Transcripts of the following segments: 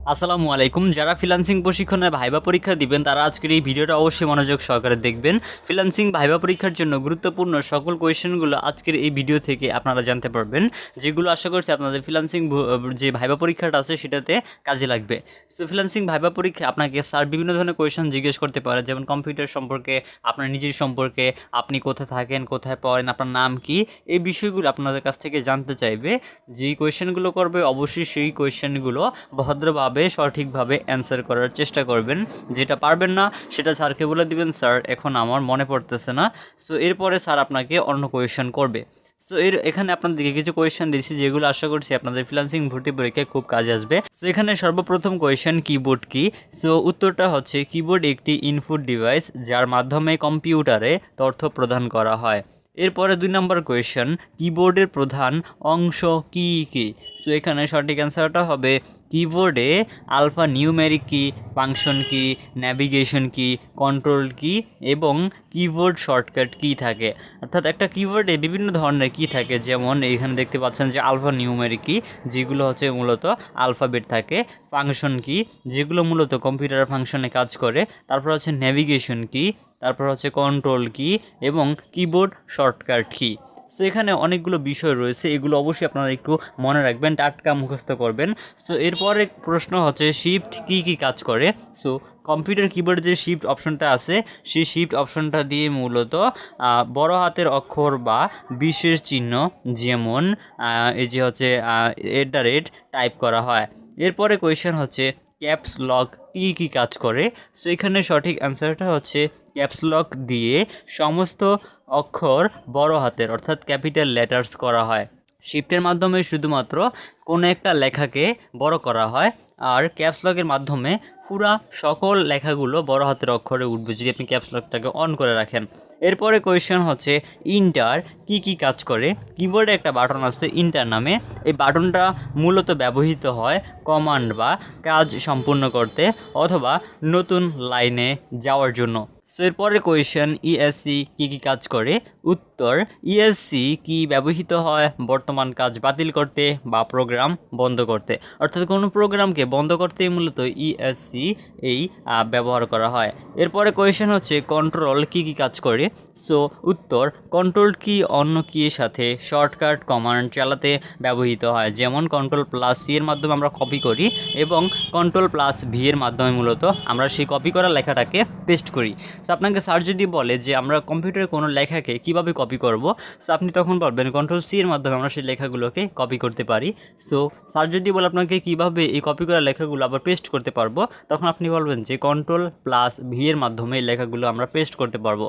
আসসালামু আলাইকুম। যারা ফ্রিল্যান্সিং প্রশিক্ষণে ভাইবা পরীক্ষা দিবেন, তারা আজকের এই ভিডিওটা অবশ্যই মনোযোগ সহকারে দেখবেন। ফ্রিল্যান্সিং ভাইবা পরীক্ষার জন্য গুরুত্বপূর্ণ সকল কোয়েশ্চেনগুলো আজকের এই ভিডিও থেকে আপনারা জানতে পারবেন, যেগুলো আশা করছি আপনাদের ফ্রিল্যান্সিং যে ভাইবা পরীক্ষাটা আছে সেটাতে কাজে লাগবে। সো ফ্রিল্যান্সিং ভাইবা পরীক্ষা আপনাকে স্যার বিভিন্ন ধরনের কোয়েশ্চেন জিজ্ঞেস করতে পারে, যেমন কম্পিউটার সম্পর্কে, আপনার নিজের সম্পর্কে, আপনি কোথায় থাকেন, কোথায় পড়েন, আপনার নাম কি, এই বিষয়গুলো আপনাদের কাছ থেকে জানতে চাইবে। যেই কোয়েশ্চেনগুলো করবে, অবশ্যই সেই কোয়েশ্চেনগুলো ভদ্রভাবে সঠিকভাবে অ্যান্সার করার চেষ্টা করবেন। যেটা পারবেন না, সেটা স্যারকে বলে দিবেন, স্যার, এখন আমার মনে পড়তেছে না। সো এরপরে স্যার আপনাকে অন্য কোয়েশ্চেন করবে। সো এর, এখানে আপনাদেরকে কিছু কোয়েশ্চেন দিচ্ছি, যেগুলো আশা করছি আপনাদের ফ্রিল্যান্সিং ভর্তি পরীক্ষায় খুব কাজে আসবে। সো এখানে সর্বপ্রথম কোয়েশ্চেন কিবোর্ড কি? সো উত্তরটা হচ্ছে কিবোর্ড একটি ইনপুট ডিভাইস যার মাধ্যমে কম্পিউটারে তথ্য প্রদান করা হয়। এরপরে দুই নম্বর কোয়েশ্চেন কিবোর্ডের প্রধান অংশ কি কি? সো এখানে সঠিক অ্যান্সারটা হবে কিবোর্ডে alpha numeric key function key navigation key control key এবং কিবোর্ড শর্টকাট কি থাকে। অর্থাৎ একটা কিবোর্ডে বিভিন্ন ধরনের কি থাকে, যেমন এখানে দেখতে পাচ্ছেন যে আলফা নিউমেরিক কি যেগুলো হচ্ছে মূলত আলফাবেট থাকে ফাংশন কি যেগুলো মূলত কম্পিউটার ফাংশনে কাজ করে, তারপর হচ্ছে ন্যাভিগেশন কি তারপর হচ্ছে কন্ট্রোল কি এবং কিবোর্ড শর্টকাট কি সো এখানে অনেকগুলো বিষয় রয়েছে, এগুলো অবশ্যই আপনারা একটু মনে রাখবেন, টাটকা মুখস্থ করবেন। সো এরপরে প্রশ্ন হচ্ছে শিফট কি কি কাজ করে? সো কম্পিউটার কিবোর্ডে যে শিফট অপশনটা আছে, সেই শিফট অপশনটা দিয়ে মূলত বড় হাতের অক্ষর বা বিশেষ চিহ্ন যেমন এই যে হচ্ছে এট দ্য রেট টাইপ করা হয়। এরপরে কোয়েশ্চেন হচ্ছে ক্যাপস লক কী কী কাজ করে? সো এখানে সঠিক অ্যান্সারটা হচ্ছে ক্যাপস লক দিয়ে সমস্ত অক্ষর বড় হাতের, অর্থাৎ ক্যাপিটাল লেটার্স করা হয়। শিফটের মাধ্যমে শুধুমাত্র কোনো একটা লেখাকে বড় করা হয় আর ক্যাপসলকের মাধ্যমে পুরা সকল লেখাগুলো বড় হাতের অক্ষরে উঠবে যদি আপনি ক্যাপসলকটাকে অন করে রাখেন। এরপরে কোয়েশ্চেন হচ্ছে ইন্টার কি কি কাজ করে? কিবোর্ডে একটা বাটন আছে ইন্টার নামে। এই বাটনটা মূলত ব্যবহৃত হয় কমান্ড বা কাজ সম্পূর্ণ করতে অথবা নতুন লাইনে যাওয়ার জন্য। সো এরপরের কোয়েশন ইএসসি কী কী কাজ করে? উত্তর ইএসসি কি ব্যবহৃত হয় বর্তমান কাজ বাতিল করতে বা প্রোগ্রাম বন্ধ করতে? অর্থাৎ কোনো প্রোগ্রামকে বন্ধ করতে মূলত ইএসসি এই ব্যবহার করা হয়। এরপরে কোয়েশ্চেন হচ্ছে কন্ট্রোল কি কি কাজ করে? সো উত্তর কন্ট্রোল কি অন্য কিয়ের সাথে শর্টকাট কমান্ড চালাতে ব্যবহৃত হয়? যেমন কন্ট্রোল প্লাস সি এর মাধ্যমে আমরা কপি করি এবং কন্ট্রোল প্লাস ভি এর মাধ্যমে মূলত আমরা সেই কপি করা লেখাটাকে পেস্ট করি। সো আপনাকে স্যার যদি বলে যে আমরা কম্পিউটারে কোনো লেখাকে কীভাবে কপি করব সো আপনি তখন বলবেন কন্ট্রোল সি এর মাধ্যমে আমরা সেই লেখাগুলোকে কপি করতে পারি। সো স্যার যদি বলে আপনাকে কীভাবে এই কপি করা লেখাগুলো আবার পেস্ট করতে পারব, তখন আপনি বলবেন যে কন্ট্রোল প্লাস ভি এর মাধ্যমে এই লেখাগুলো আমরা পেস্ট করতে পারব।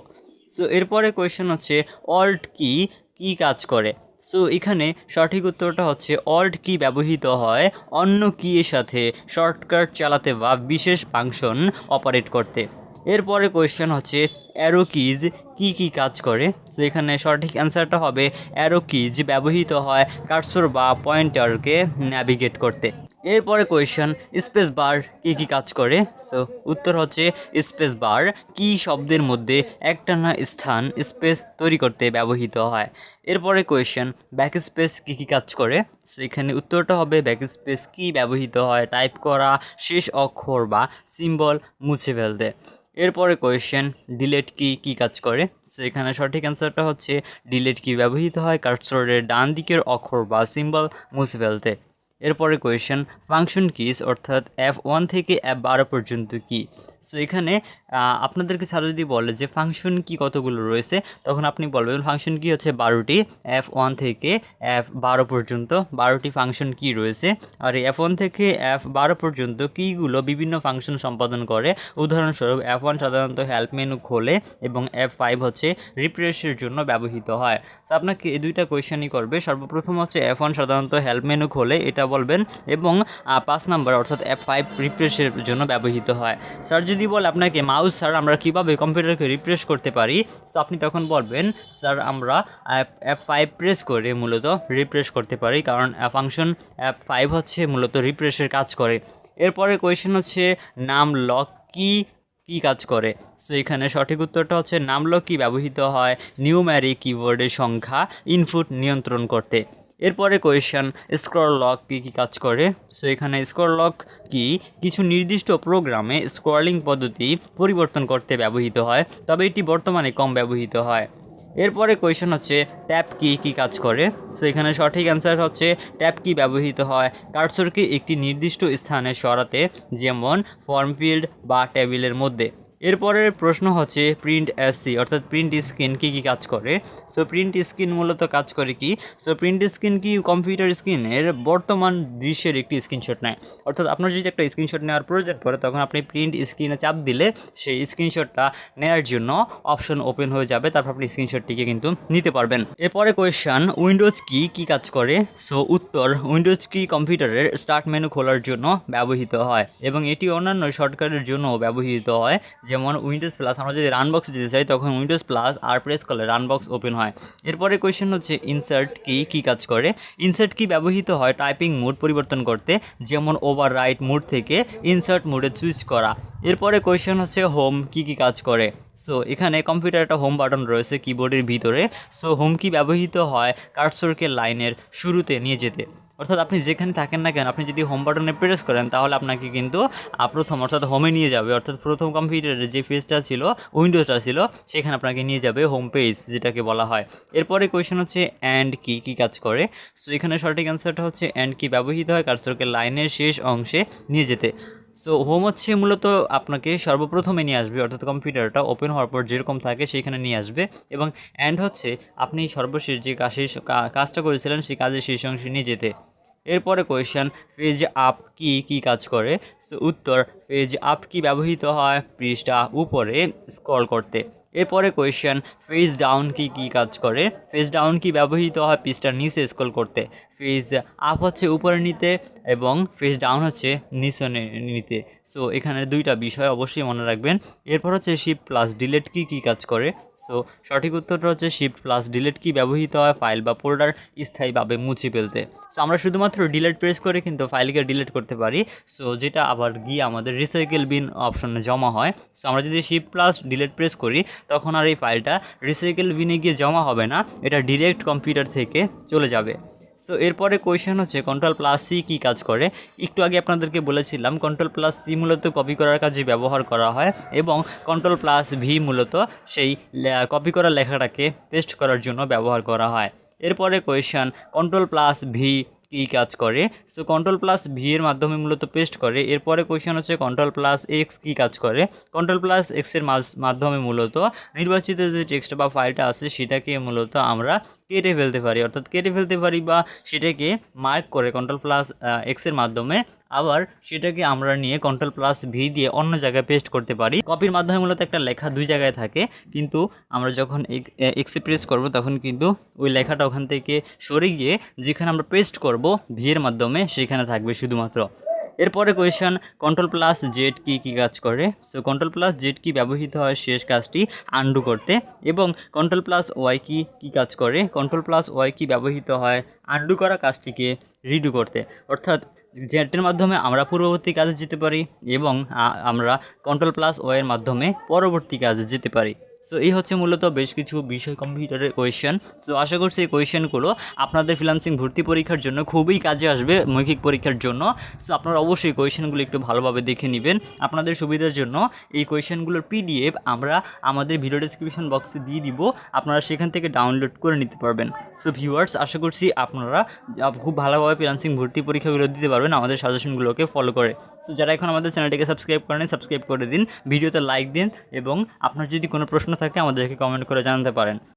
সো এরপরে কোয়েশ্চেন হচ্ছে অল্ট কি কি কাজ করে। সো এখানে সঠিক উত্তরটা হচ্ছে অল্ট কি ব্যবহৃত হয় অন্য কি এর সাথে শর্টকাট চালাতে বা বিশেষ ফাংশন অপারেট করতে। এরপরে কোয়েশ্চেন হচ্ছে অ্যারো কিজ কি কি কাজ করে? সো এখানে সঠিক অ্যান্সারটা হবে অ্যারো কিজ ব্যবহৃত হয় কার্সর বা পয়েন্টারকে ন্যাভিগেট করতে। এরপরে কোয়েশ্চেন স্পেস বার কী কী কাজ করে? সো উত্তর হচ্ছে স্পেস বার কি শব্দের মধ্যে একটানা স্থান স্পেস তৈরি করতে ব্যবহৃত হয়? এরপরে কোয়েশ্চেন ব্যাক স্পেস কী কী কাজ করে? সো এখানে উত্তরটা হবে ব্যাক স্পেস কী ব্যবহৃত হয়? টাইপ করা, শেষ অক্ষর বা সিম্বল মুছে ফেলতে। এরপরে কোয়েশ্চেন ডিলেট কি কি কাজ করে? সো এখানে সঠিক অ্যান্সারটা হচ্ছে ডিলেট কি ব্যবহৃত হয়? কার্সরের ডান দিকের অক্ষর বা সিম্বল মুছে ফেলতে। এরপরে কোয়েশ্চেন ফাংশন কিস অর্থাৎ এফ ওয়ান থেকে এফ বারো পর্যন্ত কি? সো এখানে আপনাদেরকে স্যার যদি বলে যে ফাংশন কি কতগুলো রয়েছে, তখন আপনি বলবেন ফাংশন কি হচ্ছে বারোটি এফ ওয়ান থেকে এফ বারো পর্যন্ত বারোটি ফাংশন কি রয়েছে। আর এফ ওয়ান থেকে এফ বারো পর্যন্ত কীগুলো বিভিন্ন ফাংশন সম্পাদন করে। উদাহরণস্বরূপ এফ ওয়ান সাধারণত হেল্প মেনু খোলে এবং এফ ফাইভ হচ্ছে রিফ্রেশের জন্য ব্যবহৃত হয়। সো আপনাকে এই দুইটা কোয়েশনই করবে। সর্বপ্রথম হচ্ছে এফ ওয়ান সাধারণত হেল্প মেনু খোলে, এটা বলবেন এবং পাঁচ নাম্বার অর্থাৎ অ্যাপ ফাইভ রিফ্রেশের জন্য ব্যবহৃত হয়। স্যার যদি বলে আপনাকে, মাউস স্যার, আমরা কীভাবে কম্পিউটারকে রিফ্রেশ করতে পারি? সো আপনি তখন বলবেন, স্যার, আমরা অ্যাপ ফাইভ প্রেস করে মূলত রিফ্রেশ করতে পারি, কারণ ফাংশন অ্যাপ ফাইভ হচ্ছে মূলত রিফ্রেশের কাজ করে। এরপরে কোয়েশ্চেন হচ্ছে, নাম লক কি কি কাজ করে? সো এখানে সঠিক উত্তরটা হচ্ছে নামলক কি ব্যবহৃত হয় নিউম্যারিক কিবোর্ডের সংখ্যা ইনপুট নিয়ন্ত্রণ করতে। এরপরে কোয়েশ্চেন স্ক্রল লক কী কী কাজ করে? সো এখানে স্ক্রল লক কি? কিছু নির্দিষ্ট প্রোগ্রামে স্ক্রলিং পদ্ধতি পরিবর্তন করতে ব্যবহৃত হয়, তবে এটি বর্তমানে কম ব্যবহৃত হয়। এরপরে কোয়েশ্চেন হচ্ছে ট্যাপ কি কী কাজ করে? সো এখানে সঠিক অ্যান্সার হচ্ছে ট্যাপ কি ব্যবহৃত হয়? কার্সরকে একটি নির্দিষ্ট স্থানে সরাতে, যেমন ফর্ম ফিল্ড বা টেবিলের মধ্যে। এরপরের প্রশ্ন হচ্ছে প্রিন্ট এসসি অর্থাৎ প্রিন্ট স্ক্রিন কী কী কাজ করে? সো প্রিন্ট স্ক্রিন মূলত কাজ করে কি? So print screen key computer স্ক্রিনের বর্তমান দৃশ্যের একটি স্ক্রিনশট নেয়। অর্থাৎ আপনার যদি একটা স্ক্রিনশট নেওয়ার প্রয়োজন পড়ে, তখন আপনি প্রিন্ট স্ক্রিনে চাপ দিলে সেই স্ক্রিনশটটা নেওয়ার জন্য অপশন ওপেন হয়ে যাবে, তারপর আপনি স্ক্রিনশটটিকে কিন্তু নিতে পারবেন। এরপরে কোয়েশ্চান উইন্ডোজ কি কী কাজ করে? সো উত্তর উইন্ডোজ কি কম্পিউটারের স্টার্ট মেনু খোলার জন্য ব্যবহৃত হয় এবং এটি অন্যান্য শর্টকাটের জন্য ব্যবহৃত হয় যেমন উইন্ডোজ প্লাস আমরা যদি রানবক্স দিতে চাই, তখন উইন্ডোজ প্লাস আর প্রেস করলে রানবক্স ওপেন হয়। এরপরে কোয়েশ্চেন হচ্ছে ইনসার্ট কি কী কাজ করে? ইনসার্ট কি ব্যবহৃত হয় টাইপিং মোড পরিবর্তন করতে, যেমন ওভার রাইট মোড থেকে ইনসার্ট মোডে সুইচ করা। এরপরে কোয়েশ্চেন হচ্ছে হোম কি কী কাজ করে? সো এখানে কম্পিউটার একটা হোম বাটন রয়েছে কিবোর্ডের ভিতরে। সো হোম কি ব্যবহৃত হয় কার্সরকে লাইনের শুরুতে নিয়ে যেতে। অর্থাৎ আপনি যেখানে থাকেন না কেন, আপনি যদি হোম বাটনে প্রেস করেন, তাহলে আপনাকে কিন্তু প্রথম অর্থাৎ হোমে নিয়ে যাবে। অর্থাৎ প্রথম কম্পিউটারের যে পেজটা ছিল উইন্ডোজটা ছিল, সেখানে আপনাকে নিয়ে যাবে হোম পেজ যেটাকে বলা হয়। এরপরে কোয়েশ্চেন হচ্ছে অ্যান্ড কি? কী কাজ করে? সো এখানে সঠিক অ্যান্সারটা হচ্ছে অ্যান্ড কি ব্যবহৃত হয়? কার্সরকে লাইনের শেষ অংশে নিয়ে যেতে। সো হোম হচ্ছে মূলত আপনাকে সর্বপ্রথমে নিয়ে আসবে, অর্থাৎ কম্পিউটারটা ওপেন হওয়ার পর যেরকম থাকে সেখানে নিয়ে আসবে। এবং অ্যান্ড হচ্ছে, আপনি সর্বশেষ যে কাজের কাজটা করেছিলেন, সেই কাজের শেষ অংশে নিয়ে যেতে। এরপরে কোয়েশ্চেন পেজ আপ কি কি কাজ করে? উত্তর পেজ আপ কি ব্যবহৃত হয়? পৃষ্ঠা উপরে স্ক্রল করতে। এরপরে কোয়েশ্চেন পেজ ডাউন কি কি কাজ করে? পেজ ডাউন কি ব্যবহৃত হয় পৃষ্ঠার নিচে স্ক্রল করতে। পেজ আপ হচ্ছে উপরে নিতে এবং পেজ ডাউন হচ্ছে নিচে নিতে। সো এখানে দুইটা বিষয় অবশ্যই মনে রাখবেন। এরপর হচ্ছে শিফট প্লাস ডিলেট কি কি কাজ করে? সো সঠিক উত্তরটা হচ্ছে শিফট প্লাস ডিলেট কি ব্যবহৃত হয় ফাইল বা ফোল্ডার স্থায়ীভাবে মুছে ফেলতে। সো আমরা শুধুমাত্র ডিলেট প্রেস করে কিন্তু ফাইলকে ডিলেট করতে পারি। সো যেটা আবার গিয়ে আমাদের রিসাইকেল বিন অপশনে জমা হয়। সো আমরা যদি শিফট প্লাস ডিলেট প্রেস করি তখন আর এই ফাইলটা রিসাইকেল বিনে গিয়ে জমা হবে না, এটা ডিরেক্ট কম্পিউটার থেকে চলে যাবে। সো এরপরে কোয়েশ্চেন হচ্ছে কন্ট্রোল প্লাস সি কী কাজ করে? একটু আগে আপনাদেরকে বলেছিলাম কন্ট্রোল প্লাস সি মূলত কপি করার কাজে ব্যবহার করা হয় এবং কন্ট্রোল প্লাস ভি মূলত সেই কপি করা লেখাটাকে পেস্ট করার জন্য ব্যবহার করা হয়। এরপরে question control plus V key কাজ করে? সো কন্ট্রোল প্লাস ভি এর মাধ্যমে মূলত পেস্ট করে। এরপরে কোয়েশ্চেন হচ্ছে কন্ট্রোল প্লাস এক্স কী কাজ করে? কন্ট্রোল প্লাস এক্সের মাধ্যমে মূলত নির্বাচিত যে টেক্সট বা ফাইলটা আছে, সেটাকে মূলত আমরা কেটে ফেলতে পারি। অর্থাৎ কেটে ফেলতে পারি বা সেটাকে মার্ক করে কন্ট্রোল প্লাস এক্সের মাধ্যমে আবার সেটাকে আমরা নিয়ে কন্ট্রোল প্লাস ভি দিয়ে অন্য জায়গায় পেস্ট করতে পারি। কপির মাধ্যমে মূলত একটা লেখা দুই জায়গায় থাকে, কিন্তু আমরা যখন এক্সে প্রেস করব তখন কিন্তু ওই লেখাটা ওখান থেকে সরে গিয়ে যেখানে আমরা পেস্ট করব ভি এর মাধ্যমে সেখানে থাকবে শুধুমাত্র। এরপরে কোয়েশ্চেন কন্ট্রোল প্লাস জেড কি, কী কাজ করে? সো কন্ট্রোল প্লাস জেড কি ব্যবহৃত হয়? শেষ কাজটি আন্ডু করতে। এবং কন্ট্রোল প্লাস ওয়াই কি, কী কাজ করে? কন্ট্রোল প্লাস ওয়াই কি ব্যবহৃত হয়? আন্ডু করা কাজটিকে রিডু করতে। অর্থাৎ জেটের মাধ্যমে আমরা পূর্ববর্তী কাজে যেতে পারি এবং আমরা কন্ট্রোল প্লাস ওয়ের মাধ্যমে পরবর্তী কাজে যেতে পারি। সো এই হচ্ছে মূলত বেশ কিছু বিষয় কম্পিউটারের কোয়েশ্চেন সো আশা করছি এই কোয়েশ্চেনগুলো আপনাদের ফ্রিলান্সিং ভর্তি পরীক্ষার জন্য খুবই কাজে আসবে মৌখিক পরীক্ষার জন্য। সো আপনারা অবশ্যই কোয়েশ্চেনগুলো একটু ভালোভাবে দেখে নেবেন। আপনাদের সুবিধার জন্য এই কোয়েশ্চেনগুলোর পিডিএফ আমরা আমাদের ভিডিও ডিসক্রিপশন বক্সে দিয়ে দিব। আপনারা সেখান থেকে ডাউনলোড করে নিতে পারবেন। সো ভিউয়ার্স আশা করছি আপনারা খুব ভালোভাবে ফ্রিলান্সিং ভর্তি পরীক্ষাগুলো দিতে পারবেন আমাদের সাজেশনগুলোকে ফলো করে। সো যারা এখন আমাদের চ্যানেলটিকে সাবস্ক্রাইব করেন সাবস্ক্রাইব করে দিন। ভিডিওতে লাইক দিন এবং আপনার যদি কোনো প্রশ্ন থাকে আমাদেরকে কমেন্ট করে জানাতে পারেন।